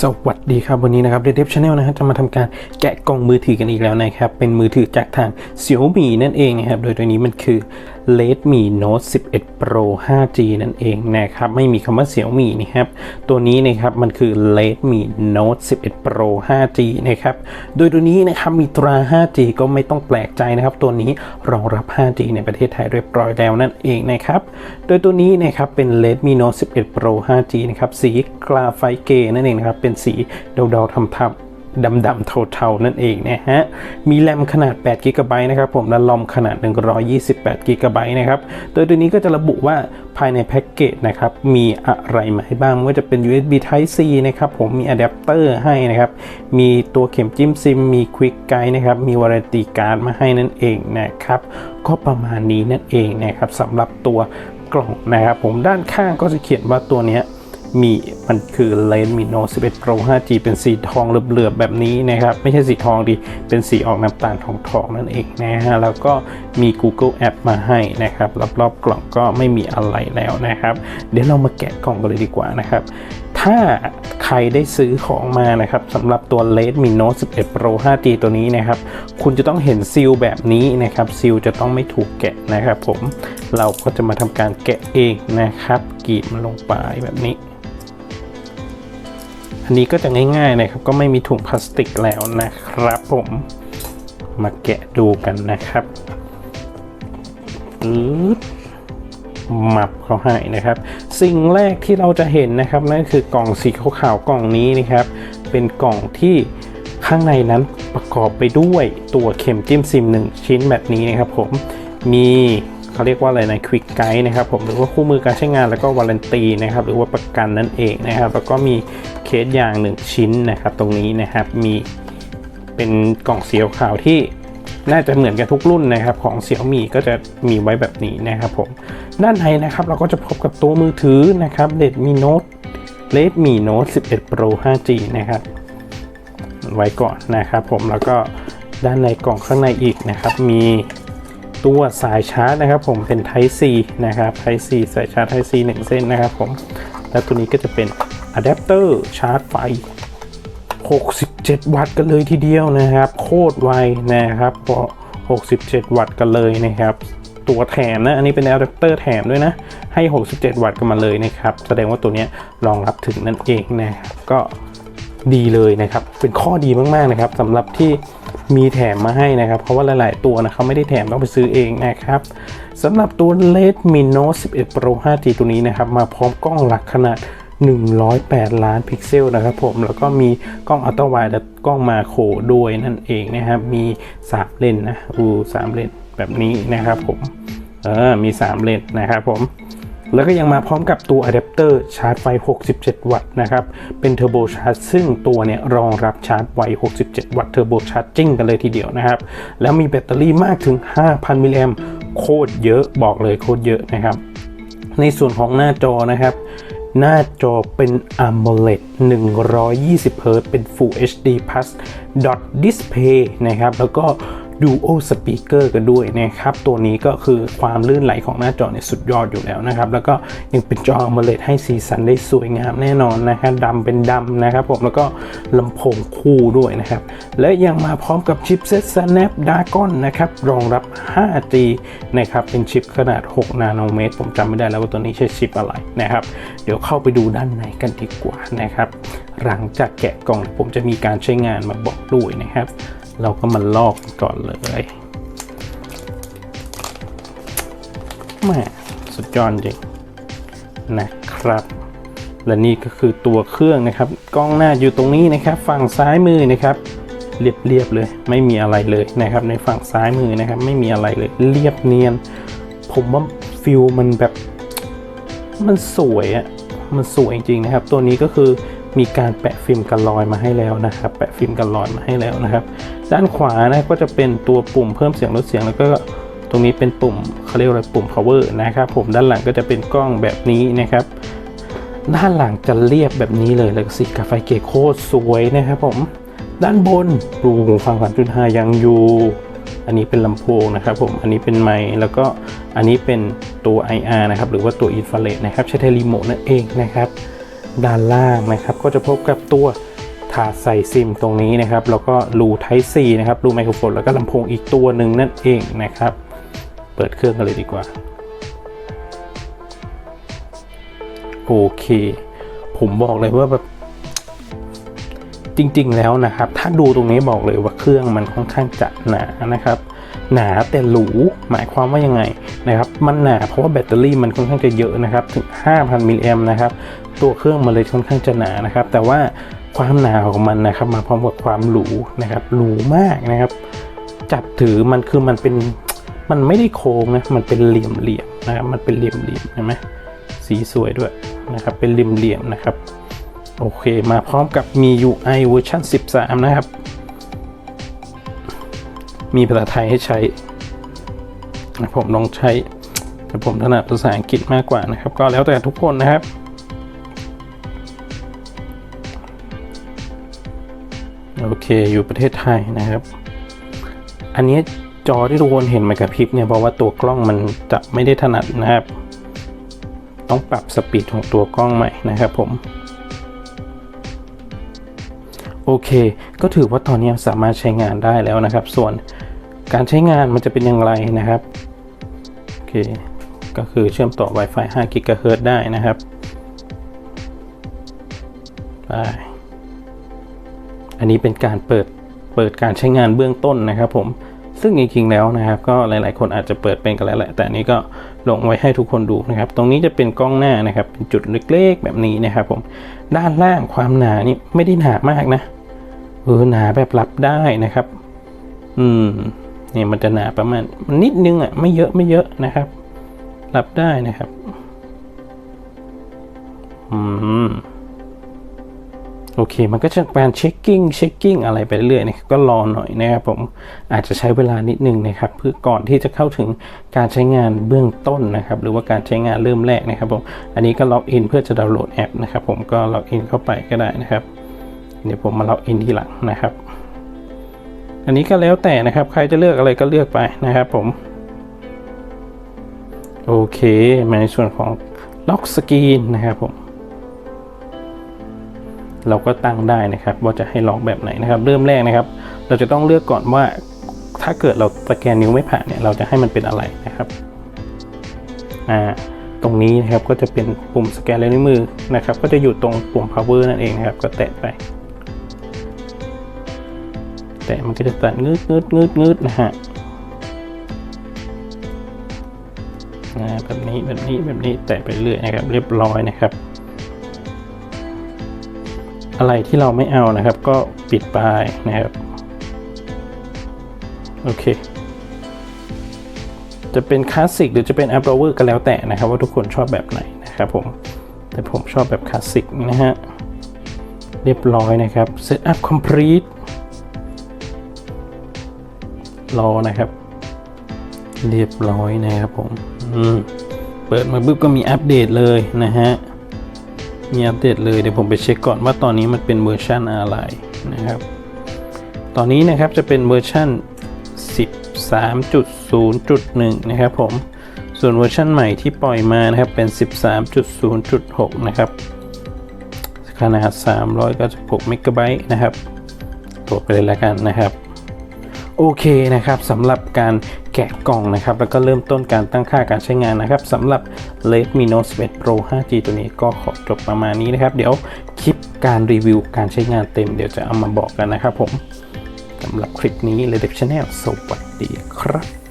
สวัสดีครับวันนี้นะครับเดฟชาแนลนะครับจะมาทำการแกะกล่องมือถือกันอีกแล้วนะครับ เป็นมือถือจากทาง Xiaomi นั่นเองนะครับ โดยตัวนี้มันคือ Redmi Note 11 Pro 5G นั่นเองนะครับไม่มีคำว่า Xiaomi นะครับตัวนี้นะครับมันคือ Redmi Note 11 Pro 5G นะครับโดยตัวนี้นะครับมีตรา 5G ก็ไม่ต้องแปลกใจนะครับ ตัวนี้รองรับ 5G ในประเทศไทยเรียบร้อยแล้วนั่นเองนะครับโดยตัวนี้นะครับเป็น Redmi Note 11 Pro 5G นะครับสีกราไฟเกนั่นเองนะครับเป็นสีเดาๆทำทับ ดำๆเทาๆนั่นเองนะฮะ มีแรมขนาด8 g b นะครับผม และลอมขนาด 128 g b นะครับ โดยตัวนี้ก็จะระบุว่าภายในแพ็กเกจนะครับ มีอะไรมาให้บ้างไม่ว่าจะเป็น USB Type C นะครับผม มีอะแดปเตอร์ให้นะครับ มีตัวเข็มจิ้มซิม มี Quick Guide นะครับ มี Warranty Card มาให้นั่นเองนะครับ ก็ประมาณนี้นั่นเองนะครับสำหรับตัวกล่องนะครับผม ด้านข้างก็จะเขียนว่าตัวเนี้ย มีมันคือ Redmi Note 11 Pro 5G เป็นสีทองเหลือบๆแบบนี้นะครับ ไม่ใช่สีทองดิเป็นสีออกน้ำตาลทองทองๆนั่นเองนะฮะ แล้วก็มี Google App มาให้นะครับ รอบๆกล่องก็ไม่มีอะไรแล้วนะครับ เดี๋ยวเรามาแกะกล่องกันเลยดีกว่านะครับถ้าใครได้ซื้อของมานะครับสำหรับตัว Redmi Note 11 Pro 5G ตัวนี้นะครับ คุณจะต้องเห็นซีลแบบนี้นะครับซีลจะต้องไม่ถูกแกะนะครับผมเราก็จะมาทำการแกะเองนะครับกรีดมันลงไปแบบนี้ อันนี้ก็จะง่ายๆนะครับ ก็ไม่มีถุงพลาสติกแล้วนะครับผมมาแกะดูกันนะครับอืดหมับเขาให้นะครับ สิ่งแรกที่เราจะเห็นนะครับนั่นคือกล่องสีขาวๆกล่องนี้นะครับ เป็นกล่องที่ข้างในนั้นประกอบไปด้วยตัวเข็มจิ้มซิมหนึ่งชิ้นแบบนี้นะครับผมมี เขาเรียกว่าอะไรนะควิกไกด์นะครับผมหรือว่าคู่มือการใช้งานแล้วก็วารันตีนะครับหรือว่าประกันนั่นเองนะครับ แล้วก็มีเคสยางหนึ่งชิ้นนะครับ ตรงนี้นะครับมีเป็นกล่องเสีขาวที่น่าจะเหมือนกันทุกรุ่นนะครับของ Xiaomi ก็จะมีไว้แบบนี้นะครับผมด้านในนะครับเราก็จะพบกับตัวมือถือนะครับ Redmi Note Redmi Note 11 Pro 5G นะครับ ไว้ก่อนนะครับผมแล้วก็ด้านในกล่องข้างในอีกนะครับ มี ตัวสายชาร์จนะครับผมเป็น Type C นะครับ Type C สายชาร์จ Type C 1 เส้นนะครับผมแล้วตัวนี้ก็จะเป็นอะแดปเตอร์ชาร์จไฟ 67 วัตต์กันเลยทีเดียวนะครับ โคตรไวนะครับพอ67 วัตต์กันเลยนะครับตัวแถมนะ อันนี้เป็นอะแดปเตอร์แถมด้วยนะ ให้ 67 วัตต์กันมาเลยนะครับ แสดงว่าตัวนี้รองรับถึงนั่นเองนะครับก็ดีเลยนะครับ เป็นข้อดีมาก ๆ นะครับสำหรับที่ มีแถมมาให้นะครับ เพราะว่าหลาย ๆ ตัวนะเขาไม่ได้แถมต้องไปซื้อเองนะครับสำหรับตัว Redmi Note 11 Pro 5G ตัวนี้นะครับ มาพร้อมกล้องหลักขนาด 108 ล้านพิกเซลนะครับผม แล้วก็มีกล้องอัลตร้าไวด์และกล้องมาโครด้วยนั่นเองนะครับ มี 3 เลนนะ อูสามเลนแบบนี้นะครับผม เออ มี 3 เลนนะครับผม แล้วก็ยังมาพร้อมกับตัวอะแดปเตอร์ชาร์จไฟ 67 วัตต์นะครับ เป็นเทอร์โบชาร์จซึ่งตัวเนี่ยรองรับชาร์จไว67 วัตต์เทอร์โบชาร์จจิ้งกันเลยทีเดียวนะครับ แล้วมีแบตเตอรี่มากถึง 5,000 มิลลิแอมโคตรเยอะบอกเลยโคตรเยอะนะครับ ในส่วนของหน้าจอนะครับหน้าจอเป็น AMOLED 120 Hz เป็น Full HD Plus Dot Display นะครับ แล้วก็ Dual Speaker กันด้วยนะครับ ตัวนี้ก็คือความลื่นไหลของหน้าจอเนี่ยสุดยอดอยู่แล้วนะครับ แล้วก็ยังเป็นจอ AMOLED ให้สีสันได้สวยงามแน่นอนนะครับดำเป็นดำนะครับผมแล้วก็ลำโพงคู่ด้วยนะครับ และยังมาพร้อมกับชิปเซ็ต Snapdragon นะครับ รองรับ 5G นะครับ เป็นชิปขนาด 6 นาโนเมตร ผมจำไม่ได้แล้วว่าตัวนี้ใช้ชิปอะไรนะครับ เดี๋ยวเข้าไปดูด้านในกันดีกว่านะครับ หลังจากแกะกล่องผมจะมีการใช้งานมาบอกด้วยนะครับ เราก็มาลอกก่อนเลยแหม่สุดยอดจริงนะครับ และนี่ก็คือตัวเครื่องนะครับ กล้องหน้าอยู่ตรงนี้นะครับ ฝั่งซ้ายมือนะครับ เรียบๆเลย ไม่มีอะไรเลยนะครับ ในฝั่งซ้ายมือนะครับ ไม่มีอะไรเลย เรียบเนียน ผมว่าฟิลมันแบบ มันสวยอะมันสวยจริงๆนะครับ ตัวนี้ก็คือ มีการแปะฟิล์มกันรอยมาให้แล้วนะครับ แปะฟิล์มกันรอยมาให้แล้วนะครับ ด้านขวานะก็จะเป็นตัวปุ่มเพิ่มเสียงลดเสียงแล้วก็ตรงนี้เป็นปุ่มเขาเรียกอะไรปุ่ม power นะครับ ผมด้านหลังก็จะเป็นกล้องแบบนี้นะครับด้านหลังจะเรียบแบบนี้เลยแล้วก็สีกาไฟเกโคตรสวยนะครับผม ด้านบนรูหูฟัง3.5ยังอยู่ อันนี้เป็นลำโพงนะครับผม อันนี้เป็นไมค์แล้วก็อันนี้เป็นตัว IR นะครับ หรือว่าตัวอินฟราเรดนะครับ ใช้เทรีโมทนั่นเองนะครับ ด้านล่างนะครับ ก็จะพบกับตัวถาดใส่ซิมตรงนี้นะครับ แล้วก็รู Type C นะครับ รูไมโครโฟน แล้วก็ลำโพงอีกตัวหนึ่งนั่นเองนะครับ เปิดเครื่องกันเลยดีกว่า โอเค ผมบอกเลยว่าแบบจริงๆแล้วนะครับ ถ้าดูตรงนี้บอกเลยว่าเครื่องมันค่อนข้างจะหนานะครับ หนาแต่หรูหมายความว่ายังไงนะครับ มันหนาเพราะว่าแบตเตอรี่มันค่อนข้างจะเยอะนะครับ ถึง 5,000 มิลลิแอมนะครับ ตัวเครื่องมันเลยค่อนข้างจะหนานะครับ แต่ว่าความหนาของมันนะครับ มาพร้อมกับความหรูนะครับหรูมากนะครับ จับถือมันคือมันเป็นมันไม่ได้โค้งนะมันเป็นเหลี่ยมเหลี่ยมนะครับมันเป็นเหลี่ยมเหลี่ยมเห็นไหมสีสวยด้วยนะครับเป็นเหลี่ยมเหลี่ยมนะครับโอเคมาพร้อมกับมี UI เวอร์ชัน13 นะครับ มีภาษาไทยให้ใช้ผมลองใช้แต่ผมถนัดภาษาอังกฤษมากกว่านะครับ ก็แล้วแต่ทุกคนนะครับ เคอยู่ประเทศไทยนะครับ อันนี้จอที่ทุกคนเห็นมันกระพริบเนี่ยเพราะว่าตัวกล้องมันจะไม่ได้ถนัดนะครับ ต้องปรับสปีดของตัวกล้องใหม่นะครับผมโอเค ก็ถือว่าตอนนี้สามารถใช้งานได้แล้วนะครับ ส่วนการใช้งานมันจะเป็นอย่างไรนะครับโอเคก็คือเชื่อมต่อ Wi-Fi 5 GHz ได้นะครับ ไป อันนี้เป็นการเปิดเปิดการใช้งานเบื้องต้นนะครับผมซึ่งจริงๆแล้วนะครับ ก็หลายๆ คนอาจจะเปิดเป็นกันแล้วแหละ แต่อันนี้ก็ลงไว้ให้ทุกคนดูนะครับ ตรงนี้จะเป็นกล้องหน้านะครับ เป็นจุดเล็กๆ แบบนี้นะครับผม ด้านล่างความหนานี่ไม่ได้หนามากนะเออหนาแบบรับได้นะครับ อืมเนี่ยมันจะหนาประมาณมันนิดนึงอะไม่เยอะไม่เยอะนะครับ รับได้นะครับ อืม โอเค มันก็จะการเช็คกิ้งเช็คกิ้งอะไรไปเรื่อยๆนะครับก็รอหน่อยนะครับผมอาจจะใช้เวลานิดนึงนะครับเพื่อก่อนที่จะเข้าถึงการใช้งานเบื้องต้นนะครับ หรือว่าการใช้งานเริ่มแรกนะครับผมอันนี้ก็ล็อกอินเพื่อจะดาวน์โหลดแอปนะครับผมก็ล็อกอินเข้าไปก็ได้นะครับ เดี๋ยวผมมาล็อกอินทีหลังนะครับ อันนี้ก็แล้วแต่นะครับ ใครจะเลือกอะไรก็เลือกไปนะครับผมโอเคมาในส่วนของล็อกสกรีนนะครับผม เราก็ตั้งได้นะครับ ว่าจะให้ล็อกแบบไหนนะครับ เริ่มแรกนะครับ เราจะต้องเลือกก่อนว่าถ้าเกิดเราสแกนนิ้วไม่ผ่านเนี่ยเราจะให้มันเป็นอะไรนะครับอ่าตรงนี้นะครับก็จะเป็นปุ่มสแกนลายนิ้วมือนะครับ ก็จะอยู่ตรงปุ่ม power นั่นเองนะครับ ก็แตะไป แต่มันก็จะตัดงืดงืดงืดงืดนะฮะแบบนี้แบบนี้แบบนี้แตะไปเรื่อยนะครับ เรียบร้อยนะครับ อะไรที่เราไม่เอานะครับ ก็ปิดไปนะครับ โอเค จะเป็นคลาสสิกหรือจะเป็น a p p l o v e r ก็แล้วแต่นะครับ ว่าทุกคนชอบแบบไหนนะครับผม แต่ผมชอบแบบคลาสสิกนะฮะ เรียบร้อยนะครับ Setup complete รอนะครับ เรียบร้อยนะครับผม อืม เปิดมาปุ๊บก็มีอัปเดตเลยนะฮะ มีอัปเดตเลยเดี๋ยวผมไปเช็คก่อนว่าตอนนี้มันเป็นเวอร์ชันอะไรนะครับ ตอนนี้นะครับจะเป็นเวอร์ชัน13.0.1 นะครับผม ส่วนเวอร์ชันใหม่ที่ปล่อยมานะครับเป็น 13.0.6 นะครับ ขนาด 396 เมกะไบต์นะครับตัวจไปเลยแล้วกันนะครับ โอเคนะครับสำหรับการแกะกล่องนะครับ แล้วก็เริ่มต้นการตั้งค่าการใช้งานนะครับสำหรับ Redmi Note 11 Pro 5G ตัวนี้ก็ขอจบประมาณนี้นะครับ เดี๋ยวคลิปการรีวิวการใช้งานเต็มเดี๋ยวจะเอามาบอกกันนะครับผมสำหรับคลิปนี้ Redep Channel สวัสดีครับ